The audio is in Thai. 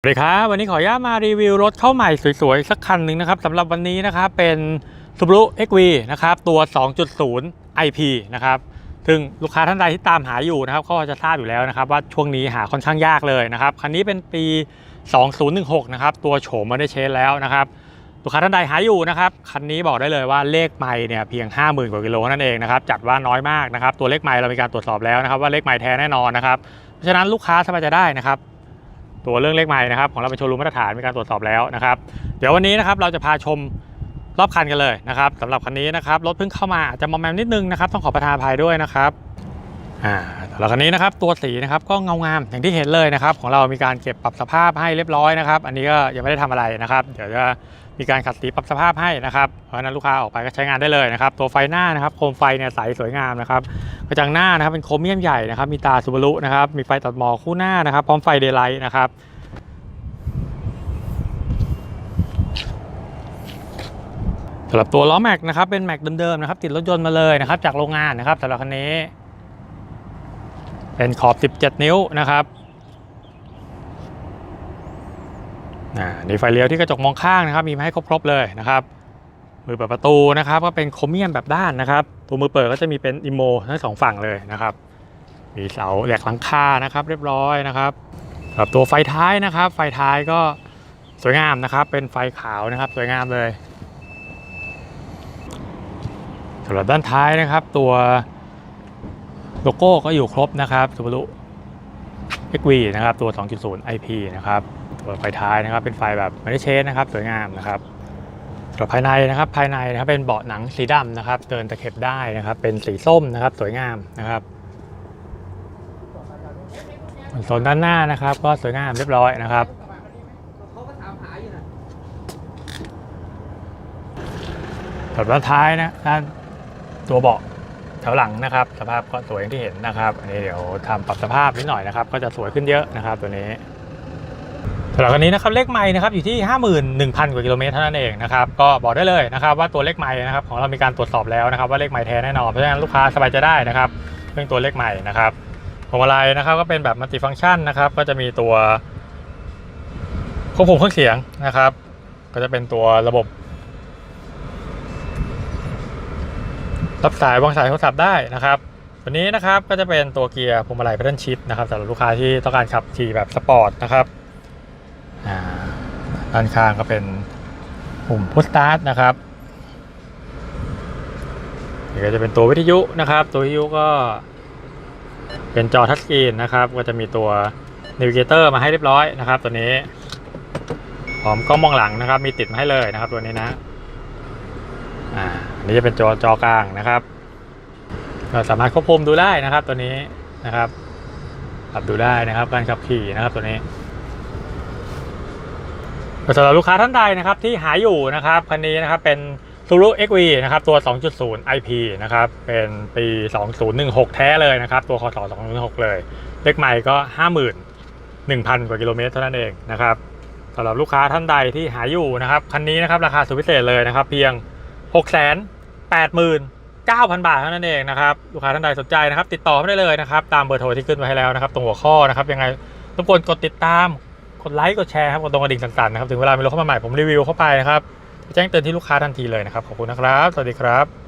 สวัสดีครับวันนี้ขออนุญาตมารีวิวรถเข้าใหม่สวยๆ สักคันหนึ่งนะครับสำหรับวันนี้นะครับเป็น Subaru XV นะครับตัว 2.0 IP นะครับซึ่งลูกค้าท่านใดที่ตามหาอยู่นะครับก็จะทราบอยู่แล้วนะครับว่าช่วงนี้หาค่อนข้างยากเลยนะครับคันนี้เป็นปี 2016 นะครับตัวโฉมมาได้เชนแล้วนะครับลูกค้าท่านใดหาอยู่นะครับคันนี้บอกได้เลยว่าเลขไม่เนี่ยเพียง 50,000กว่ากิโลนั่นเองนะครับจัดว่าน้อยมากนะครับตัวเลขไม่เรามีการตรวจสอบแล้วนะครับว่าเลขไม่แท้แน่นอนนะครับเพราะฉะนั้นลูกค้าสบายใจได้นะครับ ตัวเรื่องเลขใหม่นะครับของเราเป็นโชว์รูมมาตรฐานมีการตรวจสอบแล้วนะครับ เดี๋ยววันนี้นะครับเราจะพาชมรอบคันกันเลยนะครับสำหรับคันนี้นะครับรถเพิ่งเข้ามาอาจจะมอมแมมนิดนึงนะครับ ต้องขอประทานภัยด้วยนะครับอ่า สำหรับคันนี้นะครับตัวสีนะครับก็เงางามอย่างที่เห็นเลยนะครับของเรามีการเก็บปรับสภาพให้เรียบร้อยนะครับอันนี้ก็ยังไม่ได้ทำอะไรนะครับ เดี๋ยวจะมีการขัดสีปรับสภาพให้นะครับเพราะนั้นลูกค้าออกไปก็ใช้งานได้เลยนะครับตัวไฟหน้านะครับโคมไฟเนี่ยใสสวยงามนะครับกระจังหน้านะครับเป็นโครเมียมใหญ่นะครับมีตาซูบารุนะครับมีไฟตัดหมอกคู่หน้านะครับพร้อมไฟเดย์ไลท์นะครับสำหรับตัวล้อแม็กนะครับเป็นแม็กเดิมๆนะครับติดรถยนต์มาเลยนะครับจากโรงงานนะครับสำหรับคันนี้ เป็นขอบ 17 นิ้วนะครับนี่ไฟเลี้ยวที่กระจกมองข้างนะครับ มีมาให้ครบๆเลยนะครับ มือเปิดประตูนะครับ ก็เป็นโครเมียมแบบด้านนะครับ ตัวมือเปิดก็จะมีเป็นอิโมทั้งสองฝั่งเลยนะครับ มีเสาแหลกหลังคานะครับ เรียบร้อยนะครับรับตัวไฟท้ายนะครับ ไฟท้ายก็สวยงามนะครับ เป็นไฟขาวนะครับ สวยงามเลยสำหรับด้านท้ายนะครับ ตัว โลโก้ก็อยู่ครบนะครับ Subaru XV นะครับ ตัว 2.0 IP นะครับ ตัวไฟท้ายนะครับ เป็นไฟแบบไม่ได้เชนนะครับ สวยงามนะครับสำหรับภายในนะครับ ภายในนะครับเป็นเบาะหนังสีดำนะครับ เดินตะเข็บได้นะครับ เป็นสีส้มนะครับ สวยงามนะครับส่วนโซนด้านหน้านะครับ ก็สวยงามเรียบร้อยนะครับเขาก็ถามหาอยู่นะสำหรับด้านท้ายนะด้านตัวเบาะ แถวหลังนะครับ สภาพก็สวยอย่างที่เห็นนะครับ อันนี้เดี๋ยวทำปรับสภาพนิดหน่อยนะครับ ก็จะสวยขึ้นเยอะนะครับ ตัวนี้สำหรับคันนี้นะครับเลขไม้นะครับอยู่ที่ 51,000 กว่ากิโลเมตรเท่านั้นเองนะครับก็บอกได้เลยนะครับว่าตัวเลขไม้นะครับของเรามีการตรวจสอบแล้วนะครับว่าเลขไม้แท้แน่นอนเพราะฉะนั้นลูกค้าสบายใจได้นะครับเรื่องตัวเลขไม้นะครับพวงมาลัยนะครับก็เป็นแบบมัลติฟังก์ชันนะครับก็จะมีตัวควบคุมเครื่องเสียงนะครับ ก็จะเป็นตัวระบบ รับสายวางสายโทรศัพท์ได้นะครับตัวนี้นะครับก็จะเป็นตัวเกียร์พวงมาลัย Paddle Shift นะครับสำหรับลูกค้าที่ต้องการขับขี่แบบสปอร์ตนะครับด้านข้างก็เป็นปุ่ม Push Start นะครับนี่ก็จะเป็นตัววิทยุนะครับ ตัววิทยุก็เป็นจอทัชสกรีนนะครับ ก็จะมีตัว Navigator มาให้เรียบร้อยนะครับ ตัวนี้พร้อมกล้องมองหลังนะครับ มีติดมาให้เลยนะครับ ตัวนี้นะ อ่าอันนี้จะเป็นจอจอกลางนะครับก็สามารถควบคุมดูได้นะครับ ตัวนี้นะครับปรับดูได้นะครับ การขับขี่นะครับตัวนี้สำหรับลูกค้าท่านใดนะครับที่หาอยู่นะครับคันนี้นะครับเป็น Subaru XV นะครับตัว 2.0 IP นะครับเป็นปี 2016 แท้เลยนะครับ ตัวคศ2016 เลย เลขใหม่ก็ 51,000 กว่ากิโลเมตรเท่านั้นเองนะครับสำหรับลูกค้าท่านใดที่หาอยู่นะครับคันนี้นะครับราคาสุดพิเศษเลยนะครับ เพียง 6 8 9 0 0 0 บาทเท่านั้นเองนะครับลูกค้าท่านใดสนใจนะครับ ติดต่อมาได้เลยนะครับ ตามเบอร์โทรที่ขึ้นไว้ให้แล้วนะครับ ตรงหัวข้อนะครับ ยังไงรบกวนกดติดตามกดไลค์กดแชร์ครับกดตรงกระดิ่งต่างๆนะครับ ถึงเวลามีรถเข้ามาใหม่ผมรีวิวเข้าไปนะครับแจ้งเตือนที่ลูกค้าทันทีเลยนะครับ ขอบคุณนะครับ สวัสดีครับ